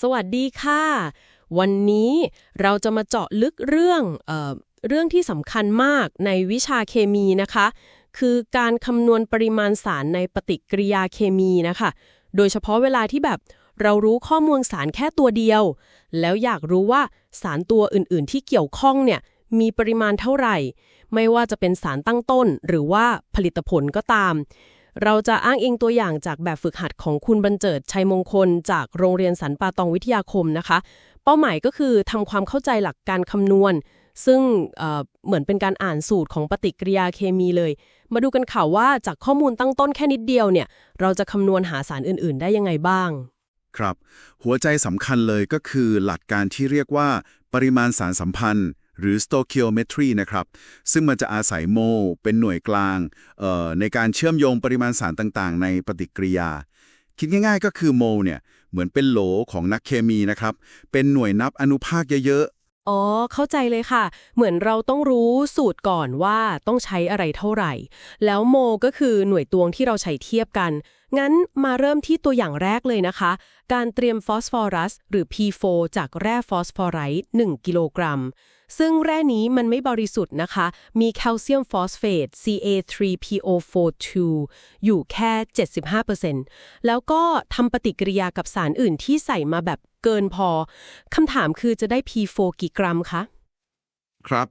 สวัสดีค่ะ วันนี้เราจะมาเจาะลึกเรื่องเออเรื่องที่สำคัญมากในวิชาเคมีนะคะ คือการคำนวณปริมาณสารในปฏิกิริยาเคมีนะคะ โดยเฉพาะเวลาที่แบบเรารู้ข้อมูลสารแค่ตัวเดียว แล้วอยากรู้ว่าสารตัวอื่นๆ ที่เกี่ยวข้องเนี่ยมีปริมาณเท่าไหร่ ไม่ว่าจะเป็นสารตั้งต้นหรือว่าผลิตผลก็ตาม เราจะอ้างอิงตัวอย่างจากแบบฝึกหัดของคุณบรรเจิดชัยมงคล จากโรงเรียนสันปาตองวิทยาคมนะคะ เป้าหมายก็คือทำความเข้าใจหลักการคำนวณ ซึ่งเเหมือนเป็นการอ่านสูตรของปฏิกิริยาเคมีเลย มาดูกันข่าวว่าจากข้อมูลตั้งต้นแค่นิดเดียวเนี่ย เราจะคำนวณหาสารอื่น ๆ ได้ยังไงบ้าง ครับ หัวใจสำคัญเลยก็คือหลักการที่เรียกว่า ปริมาณสารสัมพันธ์ หรือ stoichiometry นะครับ ซึ่งมันจะอาศัยโม เป็นหน่วยกลางในการเชื่อมโยงปริมาณสารต่างๆ ในปฏิกิริยา คิดง่ายๆ ก็คือโมเนี่ยเหมือนเป็นโหลของนักเคมีนะครับ เป็นหน่วยนับอนุภาคเยอะ อ๋อ เข้าใจเลยค่ะ เหมือนเราต้องรู้สูตรก่อนว่าต้องใช้อะไรเท่าไหร่ แล้วโมก็คือหน่วยตวงที่เราใช้เทียบกัน งั้นมาเริ่มที่ตัวอย่างแรกเลยนะคะ การเตรียมฟอสฟอรัส หรือ P4 จากแร่ฟอสฟอไรต์1กิโลกรัม ซึ่งแร่นี้มันไม่บริสุทธิ์นะคะ มีแคลเซียมฟอสเฟต Ca3PO42 อยู่แค่ 75%แล้วก็ทำปฏิกิริยากับสารอื่นที่ใส่มาแบบ เกินพอคำถามคือจะได้ P4 กี่กรัมคะครับ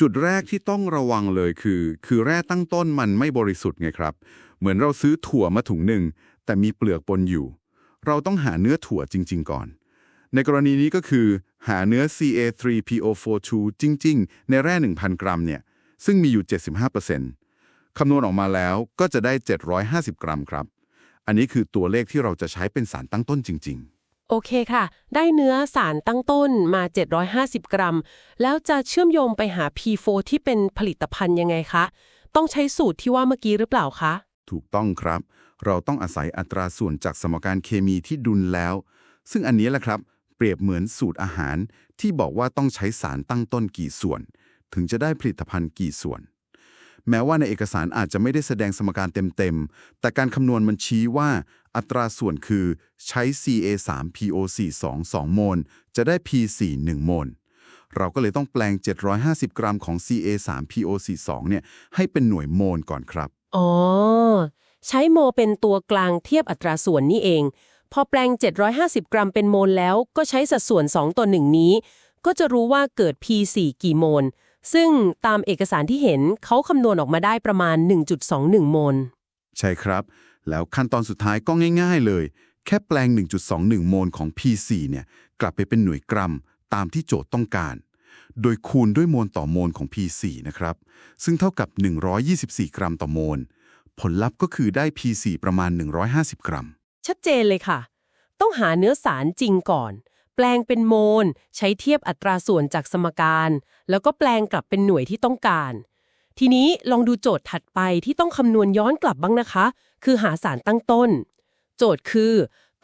จุดแรกที่ต้องระวังเลยคือ คือแร่ตั้งต้นมันไม่บริสุทธิ์ไงครับ เหมือนเราซื้อถั่วมาถุงหนึ่ง แต่มีเปลือกปนอยู่ เราต้องหาเนื้อถั่วจริง ๆ ก่อน ในกรณีนี้ก็คือ หาเนื้อ Ca3PO42 จริง ๆ ในแร่ 1,000 กรัมเนี่ยซึ่งมีอยู่ 75%คำนวณออกมาแล้วก็จะได้ 750 กรัมครับ อันนี้คือตัวเลขที่เราจะใช้เป็นสารตั้งต้นจริง ๆ โอเคค่ะ ได้เนื้อสารตั้งต้นมา 750 กรัม แล้วจะเชื่อมโยงไปหา P4 ที่เป็นผลิตภัณฑ์ยังไงคะ ต้องใช้สูตรที่ว่าเมื่อกี้หรือเปล่าคะ ถูกต้องครับ เราต้องอาศัยอัตราส่วนจากสมการเคมีที่ดุลแล้ว ซึ่งอันนี้แหละครับ เปรียบเหมือนสูตรอาหารที่บอกว่าต้องใช้สารตั้งต้นกี่ส่วน ถึงจะได้ผลิตภัณฑ์กี่ส่วน แม้ว่าในเอกสารอาจจะไม่ได้แสดงสมการเต็มๆ แต่การคำนวณมันชี้ว่าอัตราส่วนคือใช้ Ca3PO4 2 2โมล จะได้ P4 1โมล เราก็เลยต้องแปลง 750 กรัมของ Ca3PO42 เนี่ยให้เป็นหน่วยโมลก่อนครับ อ๋อ ใช้โมเป็นตัวกลางเทียบอัตราส่วนนี่เอง พอแปลง 750 กรัมเป็นโมลแล้วก็ใช้สัดส่วน 2 ต่อ 1 นี้ ก็จะรู้ว่าเกิด P4 กี่โมล ซึ่งตามเอกสารที่เห็นเขาคำนวณออกมาได้ประมาณ 1.21 โมล ใช่ครับ แล้วขั้นตอนสุดท้ายก็ง่าย ๆเลย แค่แปลง 1.21 โมลของ P4 เนี่ยกลับไปเป็นหน่วยกรัมตามที่โจทย์ต้องการ โดยคูณด้วยโมลต่อโมลของ P4 นะครับ ซึ่งเท่ากับ 124 กรัมต่อโมล ผลลัพธ์ก็คือได้ P4 ประมาณ 150 กรัม ชัดเจนเลยค่ะ ต้องหาเนื้อสารจริงก่อน แปลงเป็นโมล ใช้เทียบอัตราส่วนจากสมการ แล้วก็แปลงกลับเป็นหน่วยที่ต้องการ ทีนี้ลองดูโจทย์ถัดไปที่ต้องคำนวณย้อนกลับบ้างนะคะ คือหาสารตั้งต้น โจทย์คือ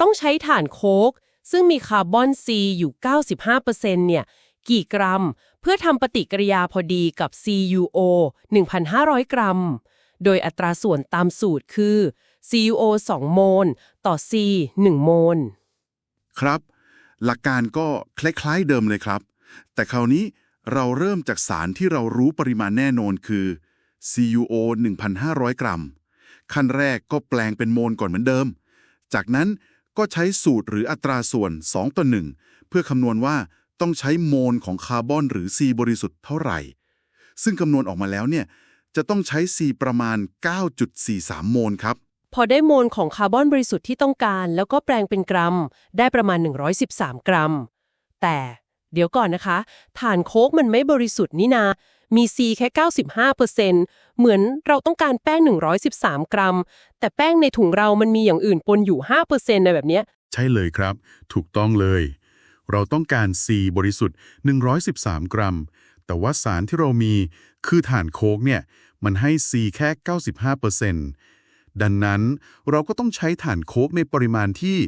ต้องใช้ถ่านโคกซึ่งมีคาร์บอน C อยู่ 95%เนี่ย กี่กรัม เพื่อทำปฏิกิริยาพอดีกับ CuO 1,500 กรัม โดยอัตราส่วนตามสูตรคือ CuO 2 โมล ต่อ C 1 โมล ครับ หลักการก็คล้ายๆเดิมเลยครับ แต่คราวนี้เราเริ่มจากสารที่เรารู้ปริมาณแน่นอนคือ CuO 1,500 กรัม ขั้นแรกก็แปลงเป็นโมลก่อนเหมือนเดิม จากนั้นก็ใช้สูตรหรืออัตราส่วน 2 ต่อ 1 เพื่อคำนวณว่าต้องใช้โมลของคาร์บอนหรือ C บริสุทธิ์เท่าไหร่ ซึ่งคำนวณออกมาแล้วเนี่ยจะต้องใช้ C ประมาณ 9.43 โมลครับ พอได้โมลของคาร์บอนบริสุทธิ์ที่ต้องการ แล้วก็แปลงเป็นกรัม ได้ประมาณ 113 กรัม แต่เดี๋ยวก่อนนะคะถ่านโค้กมันไม่บริสุทธิ์นี่นา มี C แค่ 95%เหมือนเราต้องการแป้ง 113 กรัม แต่แป้งในถุงเรามันมีอย่างอื่นปนอยู่ 5%ในแบบเนี้ย ใช่เลยครับ ถูกต้องเลย เราต้องการ C บริสุทธิ์ 113 กรัม แต่ว่าสารที่เรามีคือถ่านโคกเนี่ย มันให้ C แค่ 95% ดังนั้นเราก็ต้องใช้ถ่านโคกในปริมาณที่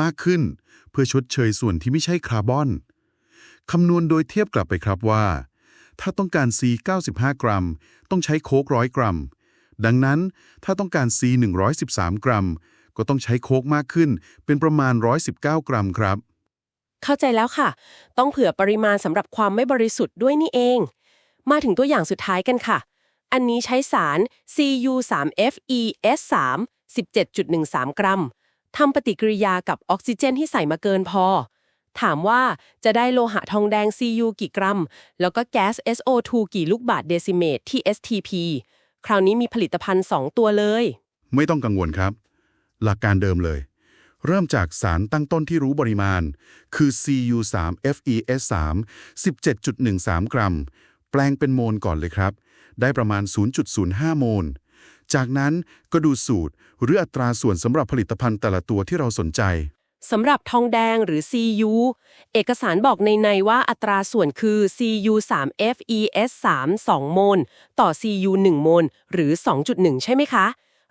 มากขึ้น เพื่อชดเชยส่วนที่ไม่ใช่คาร์บอน คำนวณโดยเทียบกลับไปครับว่า ถ้าต้องการ C 95 กรัม ต้องใช้โคกร้อยกรัม ดังนั้นถ้าต้องการ C 113 กรัม ก็ต้องใช้โค้กมากขึ้น เป็นประมาณ 119 กรัมครับ เข้าใจแล้วค่ะ ต้องเผื่อปริมาณสำหรับความไม่บริสุทธิ์ด้วยนี่เอง มาถึงตัวอย่างสุดท้ายกันค่ะ อันนี้ใช้สาร Cu3FeS3 17.13 กรัมทำปฏิกิริยากับออกซิเจนที่ใส่มาเกินพอ ถามว่าจะได้โลหะทองแดง Cu กี่กรัม แล้วก็แก๊ส SO2 กี่ลูกบาศก์เดซิเมตรที่ STP คราวนี้มีผลิตภัณฑ์ 2 ตัวเลย ไม่ต้องกังวลครับ หลักการเดิมเลย เริ่มจากสารตั้งต้นที่รู้ปริมาณ คือ Cu3FeS3 17.13 กรัม แปลงเป็นโมลก่อนเลยครับ ได้ประมาณ 0.05 โมล จากนั้นก็ดูสูตรหรืออัตราส่วนสำหรับผลิตภัณฑ์แต่ละตัวที่เราสนใจสำหรับทองแดงหรือ Cu เอกสารบอกในในว่าอัตราส่วนคือ Cu3FeS3 2 โมล ต่อ Cu 1 โมล หรือ 2.1 ใช่ไหมคะ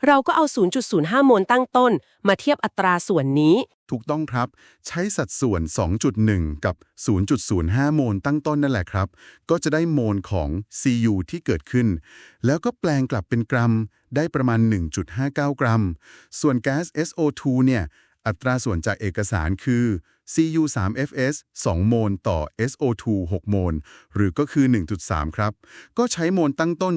เราก็เอา 0.05 โมลตั้งต้น มาเทียบอัตราส่วนนี้ ถูกต้องครับ ใช้สัดส่วน 2.1 กับ 0.05 โมลตั้งต้นนั่นแหละครับ ก็จะได้โมลของ Cu ที่เกิดขึ้น แล้วก็แปลงกลับเป็นกรัม ได้ประมาณ 1.59 กรัม ส่วนแก๊ส SO2 เนี่ย อัตราส่วนจากเอกสารคือ Cu3Fs 2 โมลต่อ SO2 6 โมล หรือก็คือ 1.3 ครับ ก็ใช้โมลตั้งต้น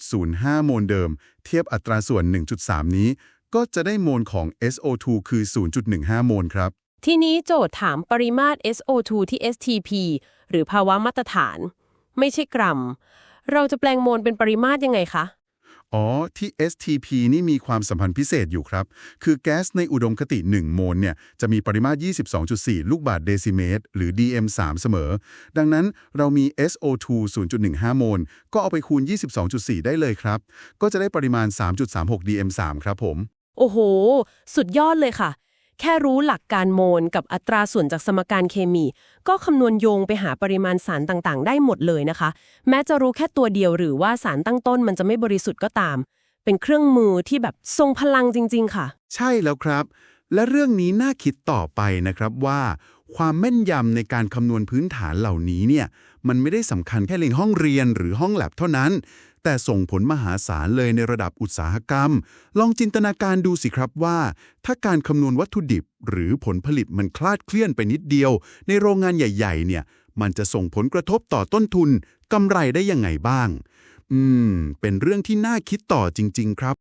0.05 โมลเดิม เทียบอัตราส่วน 1.3 นี้ ก็จะได้โมลของ SO2 คือ 0.15 โมลครับ ทีนี้โจทย์ถามปริมาตร SO2 ที่ STP หรือภาวะมาตรฐาน ไม่ใช่กรัม เราจะแปลงโมลเป็นปริมาตรยังไงคะ อ๋อ ที่ STP นี่มีความสัมพันธ์พิเศษอยู่ครับ คือแก๊สในอุดมคติ 1 โมลเนี่ยจะมีปริมาตร 22.4 ลูกบาศก์เดซิเมตร หรือ DM3 เสมอ ดังนั้นเรามี SO2 0.15 โมล ก็เอาไปคูณ 22.4 ได้เลยครับ ก็จะได้ปริมาณ 3.36 DM3 ครับผม โอ้โห สุดยอดเลยค่ะ แค่รู้หลักการโมลกับอัตราส่วนจากสมการเคมี ก็คำนวณโยงไปหาปริมาณสารต่างๆ ได้หมดเลยนะคะ แม้จะรู้แค่ตัวเดียวหรือว่าสารตั้งต้นมันจะไม่บริสุทธิ์ก็ตาม เป็นเครื่องมือที่แบบทรงพลังจริง ๆ ค่ะ ใช่แล้วครับ และเรื่องนี้น่าคิดต่อไปนะครับว่า ความแม่นยำในการคำนวณพื้นฐานเหล่านี้เนี่ย มันไม่ได้สำคัญแค่ในห้องเรียนหรือห้องแลบเท่านั้น แต่ส่งผลมหาศาลเลยในระดับอุตสาหกรรม ลองจินตนาการดูสิครับว่า ถ้าการคำนวณวัตถุดิบ หรือผลผลิตมันคลาดเคลื่อนไปนิดเดียว ในโรงงานใหญ่ ๆ เนี่ย มันจะส่งผลกระทบต่อต้นทุนกำไรได้ยังไงบ้าง อืม เป็นเรื่องที่น่าคิดต่อจริง ๆ ครับ